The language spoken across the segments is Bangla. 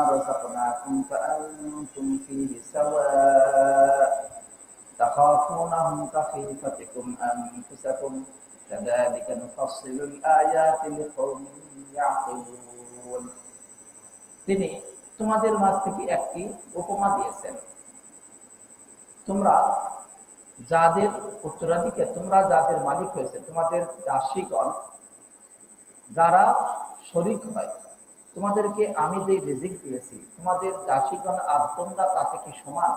رزقناكم فأنتم فيه سواء تخافونهم كخيفتكم أنفسكم كذلك نفصل الآيات لقوم يعقلون তিনি তোমাদের মাঝ থেকে একটি উপমা দিয়েছেন তোমরা যাদের উত্তরাধিকার তোমরা যাদের মালিক হয়েছে তোমাদের দাসীগণ যারা শরিক হয় তোমাদেরকে আমি যে রিজিক দিয়েছি, তোমাদের দাসীগণ আর তোমরা তাতে কি সমান?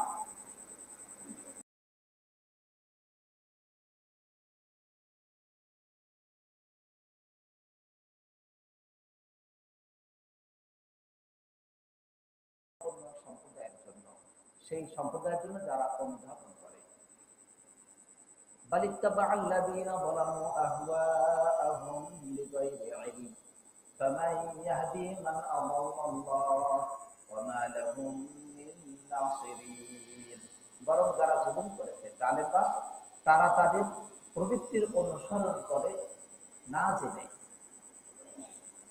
সম্প্রদায়ের জন্য, সেই সম্প্রদায়ের জন্য যারা অনুধাবন করে। বালিত্তাবা আল্লাহ বলাম আহওয়া আহম فمن يهدي من أضل الله وما لهم من ناصرين বরং যারা জুলুম করেছে জালেমা তারা তাদের প্রবৃত্তির অনুসরণ করে না জেনে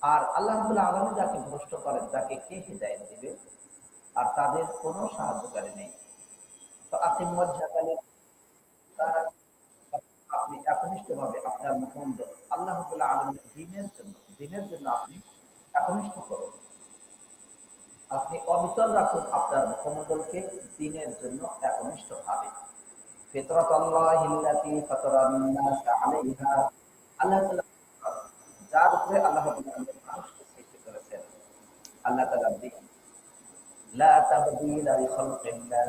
আর আল্লাহ রাব্বুল আলামিন যাকে ভ্রষ্ট করেন তাকে কে হিদায়াত দিবে আর তাদের কোনো সাহায্যকারী নেই তো আপনি মজ্জাকালে তারা আপনি একনিষ্ঠভাবে আপনার মুখমন্দ আল্লাহ আলমের দিনের জন্য দিনের জন্য আপনি একনিষ্ঠ করুন আপনি অবিচল রাখুন আপনার মুখমন্ডলকে দিনের জন্য একনিষ্ঠ ভাবে ফিতরাত আল্লাহিল্লাতি ফাতারান নাস আলাইহা আল্লাহ তাআলা যার উপরে আল্লাহ তাআলা মানুষকে সৃষ্টি করেছেন আল্লাহ তাআলা দিন লা তাবদীলা লিখালকিল্লাহ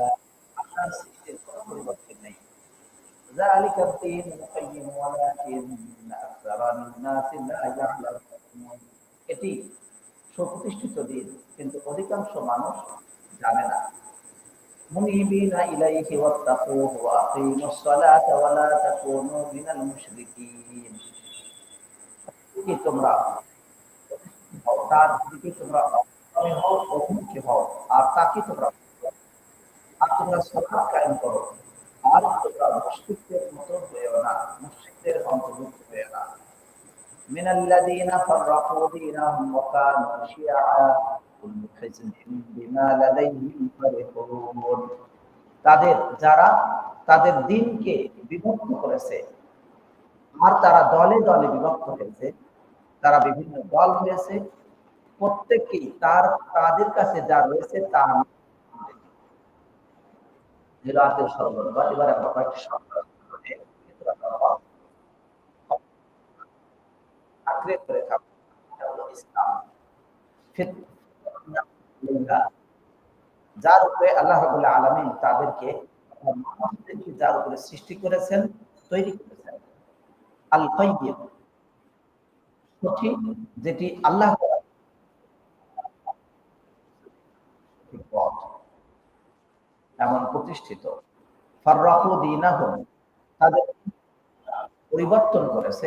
আপনার সৃষ্টির কোনো পরিবর্তন নেই ذلك الدين القيم ولكن أكثر الناس لا يعلمون এটি সুপ্রতিষ্ঠিত দিন কিন্তু অধিকাংশ মানুষ জানে না منيبين إليه واتقوه وأقيموا الصلاة ولا تكونوا من المشركين কি তোমরা হও, তার দিকে তোমরা অগ্রণী হও অভিমুখী হও আর তাকে তোমরা আর তোমরা সকাল কায়েম করো আর তোমরা মুশরিকদের মতো হয়েও না মুশরিকদের অন্তর্ভুক্ত হয়ে না من الذين فرقوا دينهم وكانوا شيعا كل حزب بما لديهم فرحون তাদের যারা তাদের দিনকে বিভক্ত করেছে আর তারা দলে দলে বিভক্ত হয়েছে তারা বিভিন্ন দল হয়েছে প্রত্যেকেই তার তাদের কাছে যা রয়েছে তা রাতের সর্বদা এবার আমরা কয়েকটি হলো ইসলাম যার উপরে আল্লাহ আলমিন তাদেরকে যার উপরে সৃষ্টি করেছেন, তৈরি করেছেন। আল সঠিক যেটি আল্লাহ এমন প্রতিষ্ঠিত। ফাররাহু দীনাহুম। তাদের পরিবর্তন করেছে।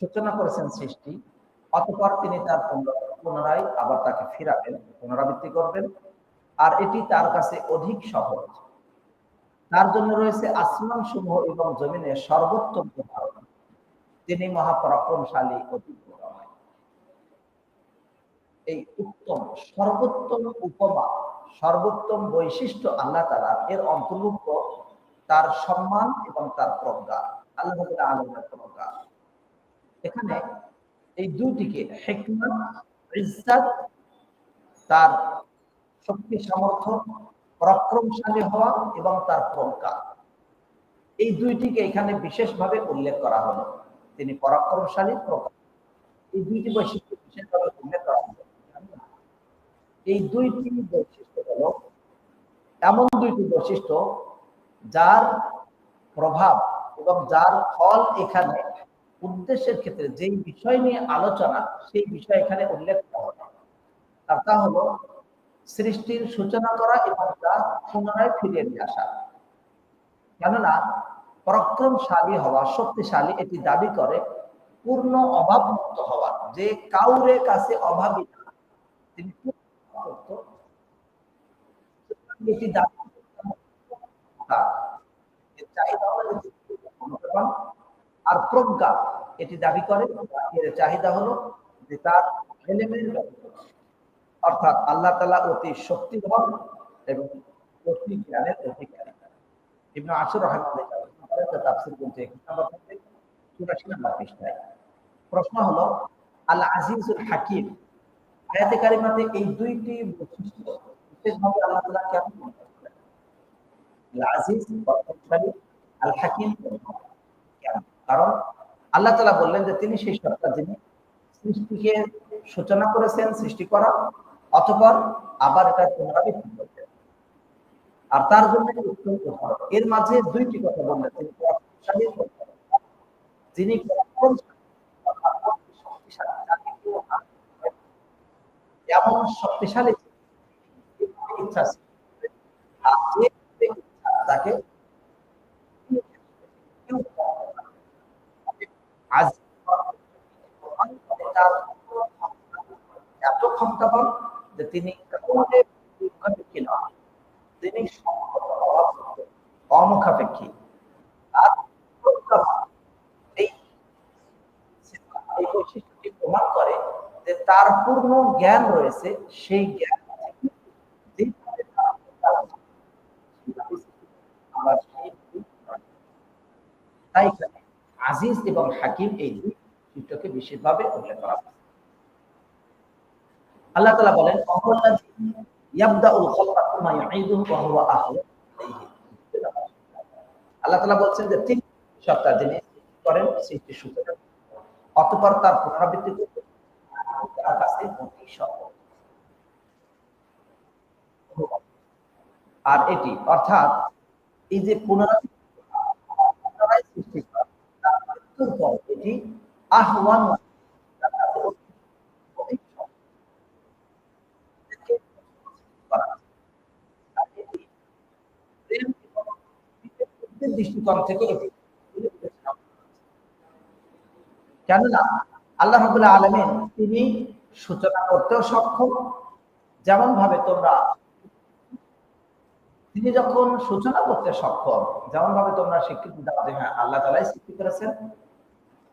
সূচনা করেছেন সৃষ্টি, অতঃপর তিনি তার পুনরায় আবার তাকে ফিরাবেন, পুনরাবৃত্তি করবেন, আর এটি তার কাছে অধিক সহজ। তার জন্য রয়েছে আসমান সমূহ এবং জমিনের সর্বোত্তম ধারণা। তিনি মহাপরাক্রমশালী অতি এই উত্তম, সর্বোত্তম উপমা, সর্বোত্তম বৈশিষ্ট্য আল্লাহ তালা এর অন্তর্ভুক্ত তার সম্মান এবং তার প্রজ্ঞা। আল্লাহ আলমের প্রজ্ঞা। এখানে এই দুটিকে হেকমত, ইজ্জাত, তার শক্তি, সামর্থ্য, পরাক্রমশালী হওয়া এবং তার প্রজ্ঞা এই দুইটিকে এখানে বিশেষভাবে উল্লেখ করা হলো। তিনি পরাক্রমশালী প্রজ্ঞা এই দুইটি বৈশিষ্ট্য বিশেষভাবে উল্লেখ করা হলো। এই দুইটি বৈশিষ্ট্য হলো, এমন দুইটি বৈশিষ্ট্য যার প্রভাব এবং যার ফল এখানে উদ্দেশ্যের ক্ষেত্রে যেই বিষয় নিয়ে আলোচনা সেই বিষয় এখানে উল্লেখ করা আর তা হলো সৃষ্টির সূচনা করা এবং তা পুনরায় ফিরিয়ে নিয়ে আসা। কেননা পরাক্রমশালী হওয়া শক্তিশালী এটি দাবি করে পূর্ণ অভাবমুক্ত হওয়ার যে কাউরে কাছে অভাবী না, তিনি এটি দাবি চাহিদা আর প্রজ্ঞা, এটি দাবি করে, এর চাহিদা হলো যে তার অর্থাৎ আল্লাহ তালা অতি শক্তিধর এবং অতি জ্ঞানের অধিকারী। ইবনে আসর প্রশ্ন হলো, আল আজিজুল হাকিম, আয়াতে কারিমাতে এই দুইটি বৈশিষ্ট্য বিশেষভাবে আল্লাহ কেন উল্লেখ আজিজ আল হাকিম কারণ আল্লাহ তাআলা বললেন যে তিনি সেই সত্তা যিনি সৃষ্টিকে সূচনা করেছেন, সৃষ্টি করা, অতঃপর আবার এটা পুনরাবৃত্তি করতেন আর তার জন্য উদাহরণ এর মাঝে দুইটি কথা বললেন তিনি। যিনি। এমন শক্তিশালী তাকে। আজ এত ক্ষমতাবান যে তিনি তিনি অমুখাপেক্ষী বৈশিষ্ট্যটি প্রমাণ করে যে তার পূর্ণ জ্ঞান রয়েছে, সেই জ্ঞান। তাই আজিজ এবং হাকিম এই দুই বৈশিষ্ট্যকে বিশেষভাবে উল্লেখ করা। আল্লাহ তাআলা বলেন। আল্লাহ তাআলা বলছেন যে যিনি করেন, সৃষ্টি অতঃপর তার পুনরাবৃত্তি করতে আর এটি, অর্থাৎ এই যে পুনরাবৃত্তি পুনরায় সৃষ্টি করা তার মৃত্যুর পর এটি আহ্বান তার কাছে অতি- অতি সহজ। একে করা। আর এটি প্রেম করতেও সক্ষম। যেমন ভাবে তোমরা তিনি যখন সূচনা করতে সক্ষম যেমন ভাবে তোমরা হ্যাঁ আল্লাহ তালাই সৃষ্টি করেছেন।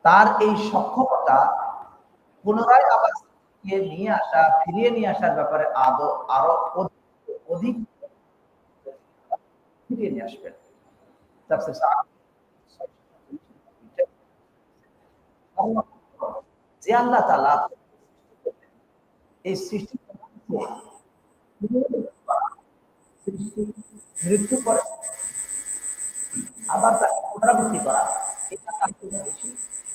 তার এই সক্ষমতা পুনরায় আবার নিয়ে আসা, ফিরিয়ে নিয়ে আসার ব্যাপারে আদৌ, আরও অধিক ফিরিয়ে নিয়ে আসবেন। যে আল্লাহ তালা এই সৃষ্টি মৃত্যু করে, আবার তাকে পুনরাবৃত্তি করা। এটা তার বেশি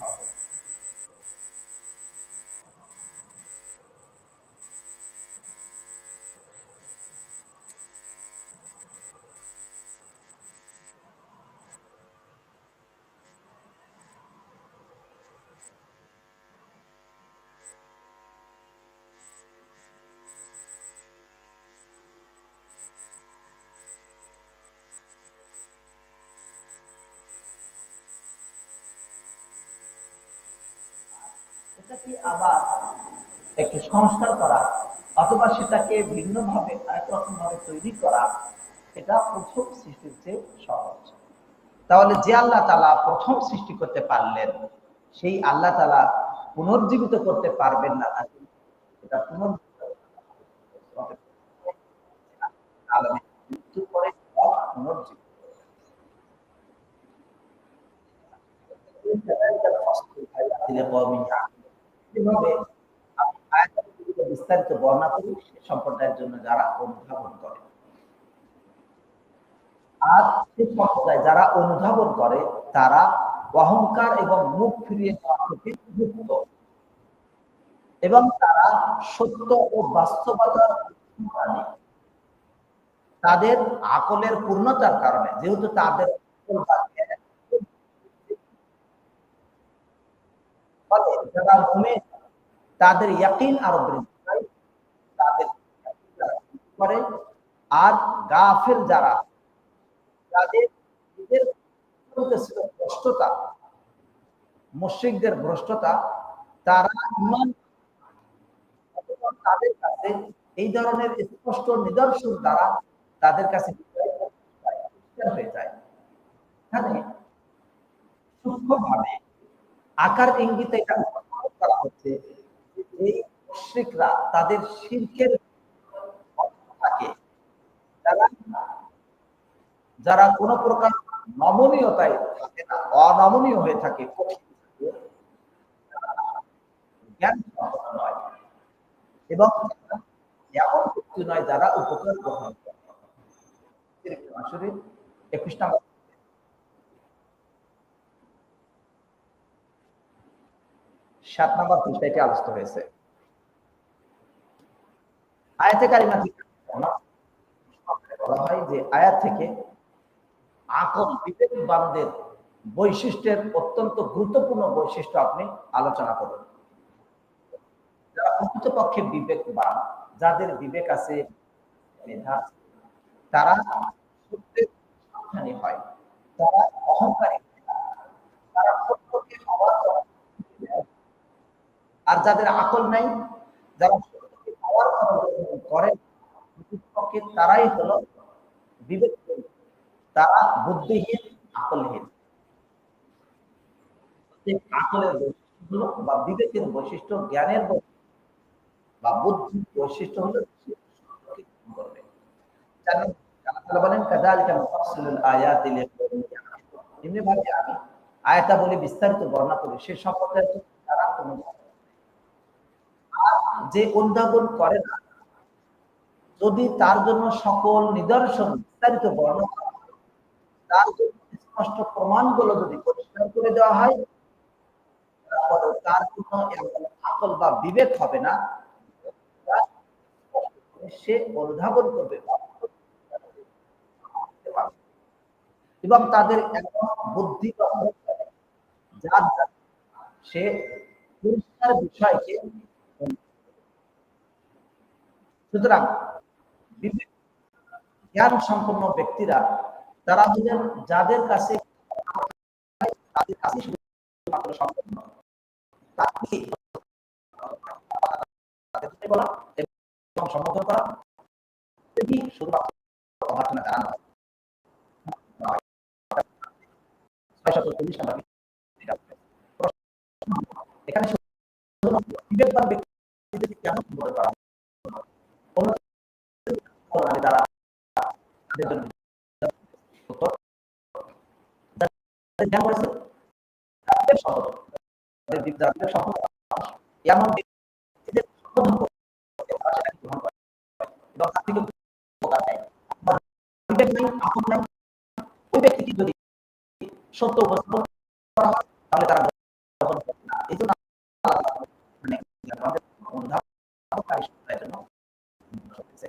সহজ। সংস্কার করা, অথবা সেটাকে ভিন্নভাবে আরেক রকম ভাবে তৈরি করা, এটা প্রথম সৃষ্টির চেয়ে সহজ। তাহলে যে আল্লাহ তালা প্রথম সৃষ্টি করতে পারলেন, সেই আল্লাহ তালা পুনর্জীবিত করতে পারবেন না নাকি এটা পুনর্জীবিত পুনর্জীবিত বিস্তারিত বর্ণনা করি সম্প্রদায়ের জন্য যারা অনুধাবন করে। আর সে সম্প্রদায় যারা অনুধাবন করে, তারা অহংকার এবং মুখ ফিরিয়ে নেওয়া থেকে মুক্ত এবং তারা সত্য ও বাস্তবতার তাদের আকলের পূর্ণতার কারণে, যেহেতু তাদের তাদের ইয়াকিন আরও বৃদ্ধি করে। আর গাফেল যারা, যাদের নিজের ছিল ভ্রষ্টতা, মুশ্রিকদের ভ্রষ্টতা, তারা ইমান তাদের কাছে এই ধরনের স্পষ্ট নিদর্শন দ্বারা তাদের কাছে হয়ে যায়। এখানে সূক্ষ্মভাবে আকার ইঙ্গিতে এটা করা হচ্ছে এই মুশরিকরা তাদের থাকে যারা কোনো প্রকার নমনীয়তায় থাকে না, অনমনীয় হয়ে থাকে, জ্ঞান এবং এমন ব্যক্তি নয় যারা উপকার গ্রহণ করে। একুশ সাত নম্বর আলোচিত হয়েছে। আয়াতে কারিমা বলা হয় যে আয়াত থেকে আকল বিবেকবানদের বৈশিষ্ট্যের অত্যন্ত গুরুত্বপূর্ণ বৈশিষ্ট্য আপনি আলোচনা করুন। যারা প্রকৃতপক্ষে বিবেকবান যাদের বিবেক আছে, মেধা, তারা সত্যের সন্ধানী হয়। তারা অহংকারী। আর যাদের আকল নাই, যারা সত্যকে হওয়ার করে প্রকৃতপক্ষে তারাই হলো বিবেক তারা বুদ্ধিহীন, আকলহীন। আকলের বৈশিষ্ট্য বা বিবেকের বৈশিষ্ট্য, জ্ঞানের বা বুদ্ধির বৈশিষ্ট্য হলো বিস্তারিত বর্ণনা করি, সে সম্পর্কে তারা কোনো আর যে উদ্ভাবন করে না যদি তার জন্য সকল নিদর্শন বিস্তারিত বর্ণনা তার জন্য স্পষ্ট প্রমাণগুলো যদি পরিষ্কার করে দেওয়া হয় তারপরে তার এমন আকল বা বিবেক হবে না সে অনুধাবন করবে এবং তাদের এমন বুদ্ধি যার সে পরিষ্কার বিষয়কে সুতরাং জ্ঞান সম্পন্ন ব্যক্তিরা তারা হলেন যাদের কাছে। এখানে কেন করা কোরআনে তারা তাদের জন্য জ্ঞান করেছে তাদের সম্বোধন তাদের যারা সম্পন্ন মানুষ, এমন ওই ব্যক্তিটি যদি সত্য উপস্থাপন করা হয় তাহলে তারা এই জন্য আল্লাহ তাআলা মানে আমাদের অনুধাবনকারী সম্প্রদায়ের জন্য করতেছে।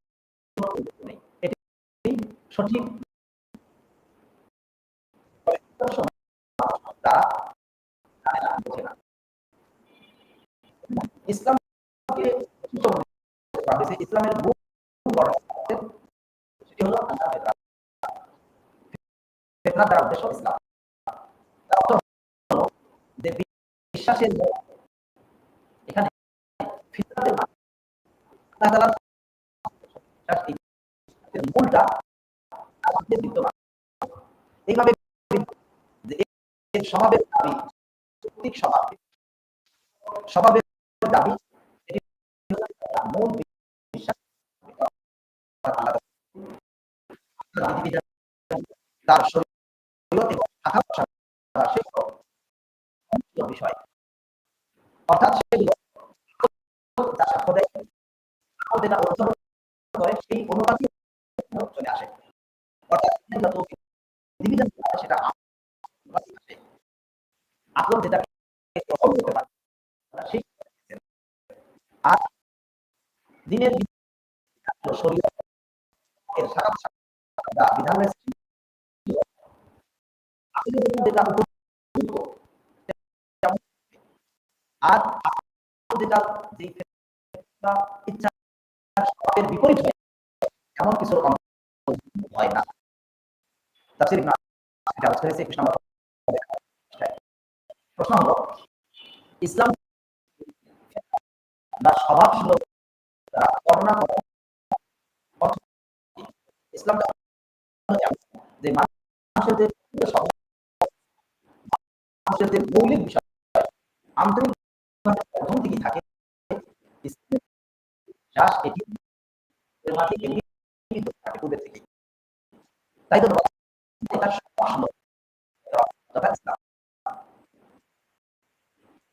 সঠিক ইসলামকে ইসলামের সেটি হলো ফেতরা দ্বারা উদ্দেশ্য ইসলাম যে বিশ্বাসের এখানে মানে আল্লাহ তাআলার বিশ্বাসটি মূলটা এইভাবে তার এবং শাখা প্রশাখা সেগুলো সমস্ত বিষয় অর্থাৎ সেগুলো যা সাক্ষ্য দেয় আমল যেটা অনুসরণ করে সেই অনুপাতে চলে আসে অর্থাৎ যত division আছে সেটা আসে আকল যেটা গ্রহণ করতে পারে সেই আর দিনের শরীর এর সারা সারা বিধান রয়েছে আসলে যেটা উপযুক্ত আর যেটা যে ইচ্ছা বিপরীত হয়, এমন কিছু হয় না। প্রশ্ন হলো, ইসলাম বা স্বভাব ছিল ইসলাম যে মানুষের যে স্বভাব মানুষের যে মৌলিক বিষয় আন্তরিক প্রথম থেকেই থাকে শ্বাস এটি মাটি এমনি থাকে পূর্বের থেকে তাই তো এটা সম্পূর্ণ তথা ইসলাম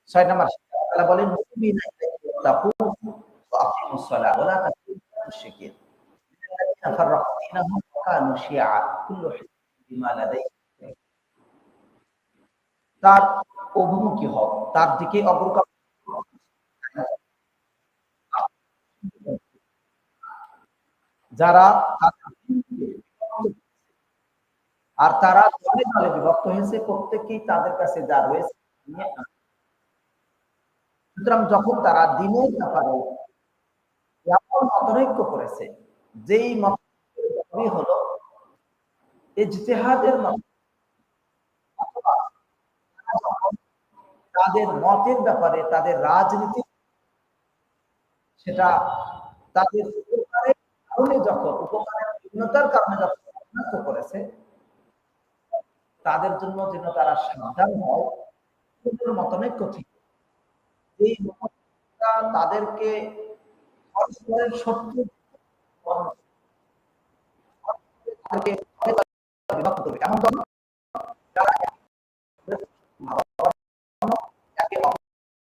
ছয় নম্বর তারা বলেন মুমিনা তাকু ওয়া আকিমুস সালাহ ওয়া লা তাকুনু মুশরিকিন الذين فرقوا دينهم وكانوا شيعا كل حزب بما لديهم তার অভিমুখী হও, তার দিকে অগ্রগামী যারা আর তারা দলে দলে বিভক্ত হয়েছে, প্রত্যেকেই তাদের কাছে যা রয়েছে সুতরাং যখন তারা দিনের ব্যাপারে এমন মতনৈক্য করেছে, যেই মত হলো ইজতেহাদের মত তাদের মতের ব্যাপারে, তাদের রাজনীতি সেটা তাদের উপকারের কারণে যখন, উপকারের ভিন্নতার কারণে যখন করেছে, তাদের জন্য যেন তারা সাবধান হয় মতনৈক্য থেকে এই তাদেরকে পরস্পরের শত্রু বিভক্ত করবে। এমন যারা একে অপর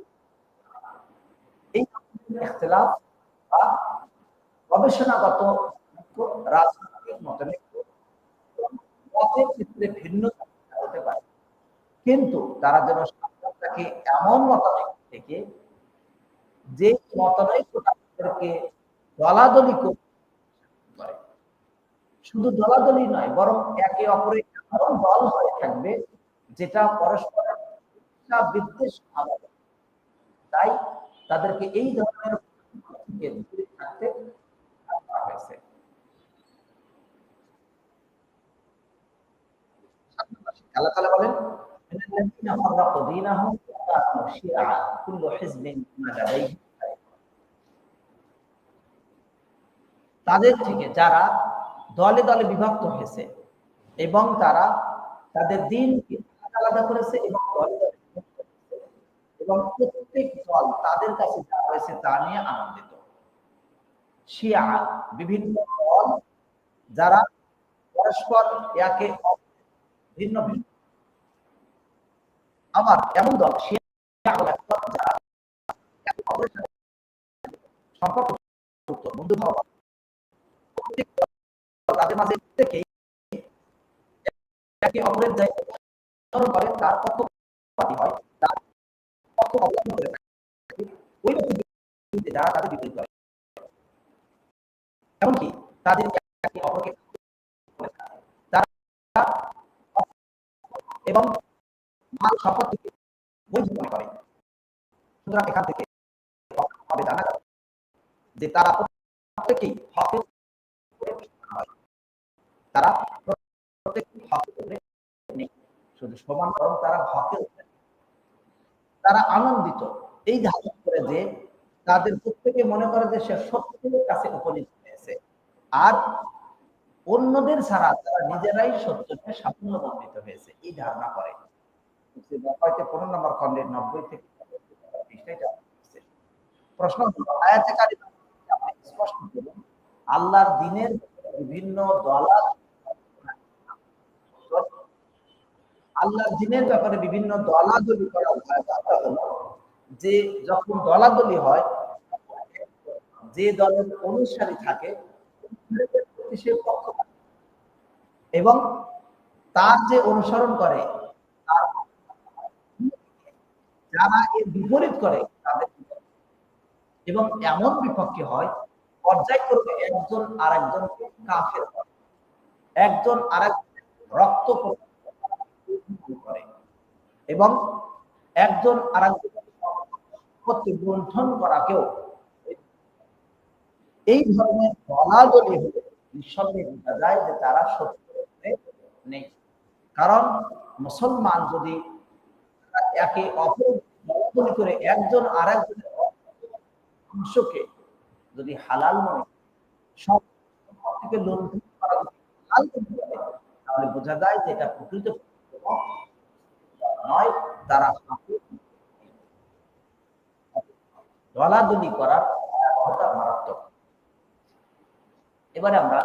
এই বা গবেষণাগত রাজনৈতিক ক্ষেত্রে ভিন্ন হতে পারে। কিন্তু তারা যেন থাকে এমন মতানৈক্য থেকে যে মতানৈক্যটা দলাদলি করে শুধু দলাদলি নয়, বরং একে অপরে এমন দল হয়ে থাকবে যেটা পরস্পরের বিদ্বেষ তাই তাদেরকে এই ধরনের তাদের থেকে যারা দলে দলে বিভক্ত হয়েছে এবং তারা তাদের দিনকে আলাদা করেছে এবং দলে দলে এবং দল তাদের কাছে যা রয়েছে তা নিয়ে আনন্দিত। শিয়া বিভিন্ন দল যারা পরস্পর একে ভিন্ন ভিন্ন। আবার এমন দল তার পক্ষপাতী হয়, তার পক্ষ অবলম্বন করে ওই যারা তাদের বিপরীত করে। এমনকি তাদের অপরকে তারা এবং মাল বৈধ মনে করে। সুতরাং এখান থেকে হবে জানা যাবে যে তারা প্রত্যেকেই হকের তারা প্রত্যেক নেই। শুধু সমান তারা উপরে তারা আনন্দিত এই ধারণা করে যে তাদের প্রত্যেকে মনে করে যে সে সত্যের কাছে উপনীত হয়েছে আর অন্যদের ছাড়া তারা নিজেরাই সত্যকে সাফল্য মণ্ডিত হয়েছে, এই ধারণা করে হয়তো পনেরো নম্বর খন্ডের নব্বই থেকে। প্রশ্ন স্পষ্ট করুন আল্লাহর দিনের বিভিন্ন দলাল আল্লাহর দিনের ব্যাপারে বিভিন্ন দলাদলি করা যে যখন দলাদলি হয়, যে দলের অনুসারী থাকে, সে এবং তার যে অনুসরণ করে যারা এর বিপরীত করে, তাদের এবং এমন বিপক্ষে হয়, পর্যায়ক্রমে একজন আর একজনকে কাফের একজন আর রক্ত করে। এবং একজন আর একজন লুণ্ঠন করাকেও এই ধরনের দলাদলি হলে নিঃসন্দেহে বোঝা যায় যে তারা সত্য নেই। কারণ মুসলমান যদি একে অপর করে একজন আর একজনের অংশকে যদি হালাল মনে সব থেকে লুণ্ঠন করা হালাল মনে তাহলে বোঝা যায় যে এটা প্রকৃত নয় তারা দলাদলি করার ভয়াবহতা মারাত্মক। এবারে আমরা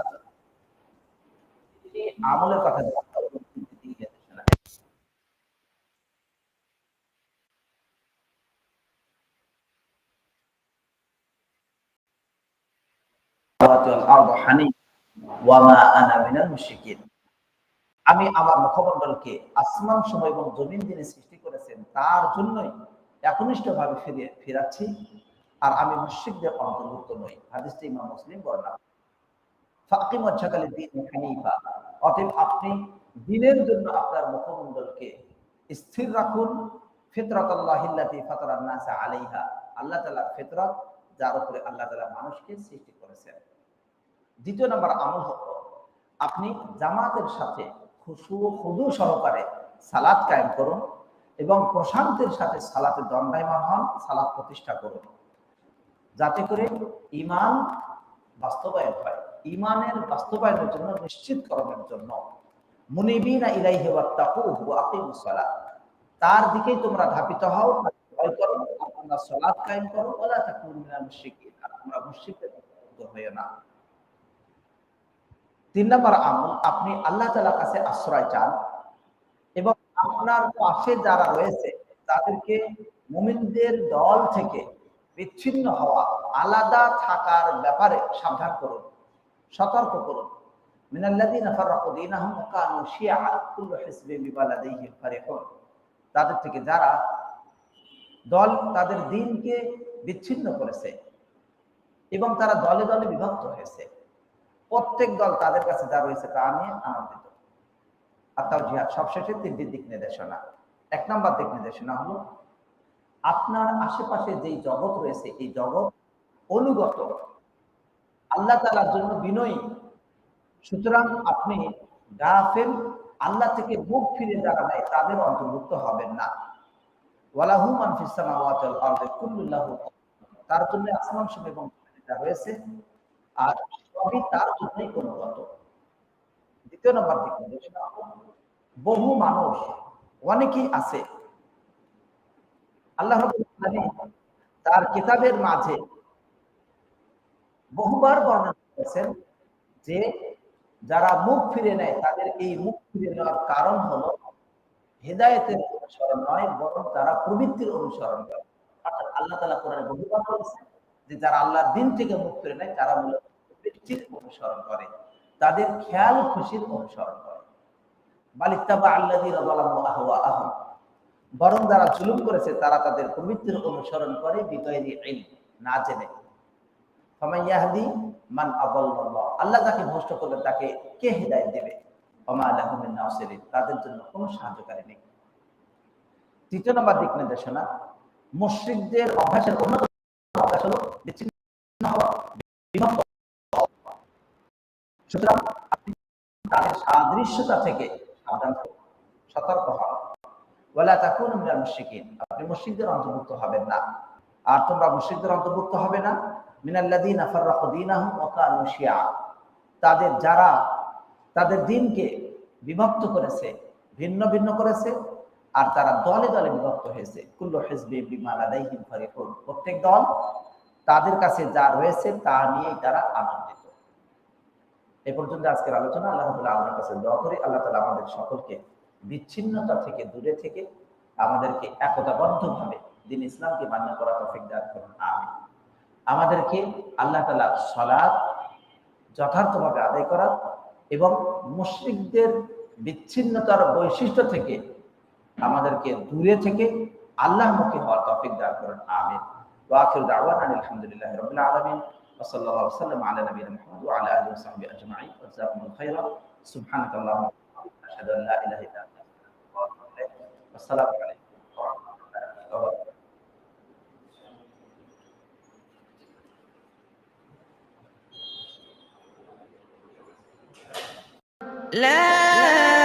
আমলের কথা আমি আমার মুখমন্ডলকে আসমান, সময় এবং জমিন যিনি সৃষ্টি করেছেন, তার জন্যই একনিষ্ঠ ভাবে ফিরে ফিরাচ্ছি আর আমি মুশরিকদের অন্তর্ভুক্ত নই। হাদিসটি ইমাম মুসলিম বর্ণনা ফাকিম ওয়াজহাকালি দিন হানিফা, অতএব আপনি দিনের জন্য আপনার মুখমণ্ডলকে স্থির রাখুন। আল্লাহিল্লাতি আলাইহা, আল্লাহ যার উপরে আল্লাহ তাআলা মানুষকে সৃষ্টি করেছেন। দ্বিতীয় নম্বর আমল হলো, আপনি জামাতের সাথে খুশু খুদু সহকারে সালাত কায়েম করুন। এবং প্রশান্তের সাথে সালাতে দণ্ডায়মান হন, সালাত প্রতিষ্ঠা করুন। যাতে করে ইমান বাস্তবায়ন হয়। ইমানের বাস্তবায়নের জন্য, নিশ্চিতকরণের জন্য। মুনিবিনা তার দিকেই তোমরা ধাপিত হও, ভয় করো তোমরা কায়েম করো। মিনাল মুশরিকিন, আর তোমরা মুশরিকদের হইও না। তিন নম্বর আমল, আপনি আল্লাহ তাআলার কাছে আশ্রয় চান। আপনার পাশে যারা রয়েছে, তাদেরকে মুমিনদের দল থেকে বিচ্ছিন্ন হওয়া আলাদা থাকার ব্যাপারে সাবধান করুন, সতর্ক করুন। তাদের থেকে যারা দল তাদের দিনকে বিচ্ছিন্ন করেছে এবং তারা দলে দলে বিভক্ত হয়েছে, প্রত্যেক দল তাদের কাছে যা রয়েছে তা নিয়ে আনন্দিত। আর তাও জিহাদ সবশেষে তিনটি দিক নির্দেশনা। এক নম্বর দিক নির্দেশনা হলো, আপনার আশেপাশে যেই জগৎ রয়েছে, এই জগৎ অনুগত। আল্লাহ তালার জন্য বিনয়ী। সুতরাং আপনি গাফেল, আল্লাহ থেকে মুখ ফিরে যারা নেয় তাদের অন্তর্ভুক্ত হবেন না। ওয়ালাহু তার জন্য আসমান সব এবং রয়েছে। আর সবই তার জন্যই অনুগত। দ্বিতীয় নম্বর দিক নির্দেশনা হলো, বহু মানুষ অনেকেই আছে। আল্লাহ তার কিতাবের মাঝে বহুবার বর্ণনা করেছেন যে যারা মুখ ফিরে নেয় তাদের এই মুখ ফিরে নেওয়ার কারণ হলো হেদায়েতের অনুসরণ নয় বরং তারা প্রবৃত্তির অনুসরণ করে। অর্থাৎ আল্লাহ তালা কোরআনে বহুবার বলেছেন যে যারা আল্লাহর দিন থেকে মুখ ফিরে নেয় তারা মূলত প্রবৃত্তির অনুসরণ করে। তাদের খেয়াল খুশির অনুসরণ করে। বালিত্তাবা রাজালামু আহওয়া বরং যারা জুলুম করেছে, তারা তাদের প্রবৃত্তির অনুসরণ করে বিগয়রি ইলম, না জেনে। ফামাইয়াহদি মান আদাল্লাহ আল্লাহ যাকে ভ্রষ্ট করবে, তাকে কে হিদায়ত দেবে? ওমা আলাহু মিন তাদের জন্য কোনো সাহায্যকারী নেই। তৃতীয় নম্বর দিক নির্দেশনা, মুশরিকদের অভ্যাসের অন্যতম অভ্যাস হলো বিচ্ছিন্ন হওয়া, বিভক্ত। সুতরাং আপনি তাদের সাদৃশ্যতা থেকে সাবধান সতর্ক হন। ওয়ালা তাকুনু মিনাল মুশরিকিন, আপনি মুশরিকদের অন্তর্ভুক্ত হবেন না। আর তোমরা মুশরিকদের অন্তর্ভুক্ত হবে না। মিনাল্লাযীনা ফাররাকু দীনাহুম ওয়া কানু শিয়া। তাদের যারা তাদের দিনকে বিভক্ত করেছে, ভিন্ন ভিন্ন করেছে, আর তারা দলে দলে বিভক্ত হয়েছে। কুল্লু হিজবি বিমাল আলাইহিম ফারিহুন। প্রত্যেক দল তাদের কাছে যা রয়েছে তা নিয়েই তারা আনন্দিত। এ পর্যন্ত আজকের আলোচনা, আল্লাহ রাব্বুল আলামিনের কাছে দোয়া করি। আল্লাহ তাআলা আমাদের সকলকে বিচ্ছিন্নতা থেকে দূরে থেকে আমাদেরকে একতাবদ্ধভাবে দিন ইসলামকে মান্য করা তৌফিক দান করুন। আমিন। আমাদেরকে আল্লাহ তাআলা সালাত যথার্থভাবে আদায় করা এবং মুশরিকদের বিচ্ছিন্নতার বৈশিষ্ট্য থেকে আমাদেরকে দূরে থেকে আল্লাহমুখী হওয়ার তৌফিক দান করুন। আমিন। ওয়াখির দাওয়ানা আলহামদুলিল্লাহ রাব্বিল আলামিন। وصلى الله وسلم على نبينا محمد وعلى آله وصحبه أجمعين. وجزاكم الله خيرا. سبحانك اللهم أشهد أن لا إله إلا أنت والسلام عليكم ورحمة الله وبركاته. لا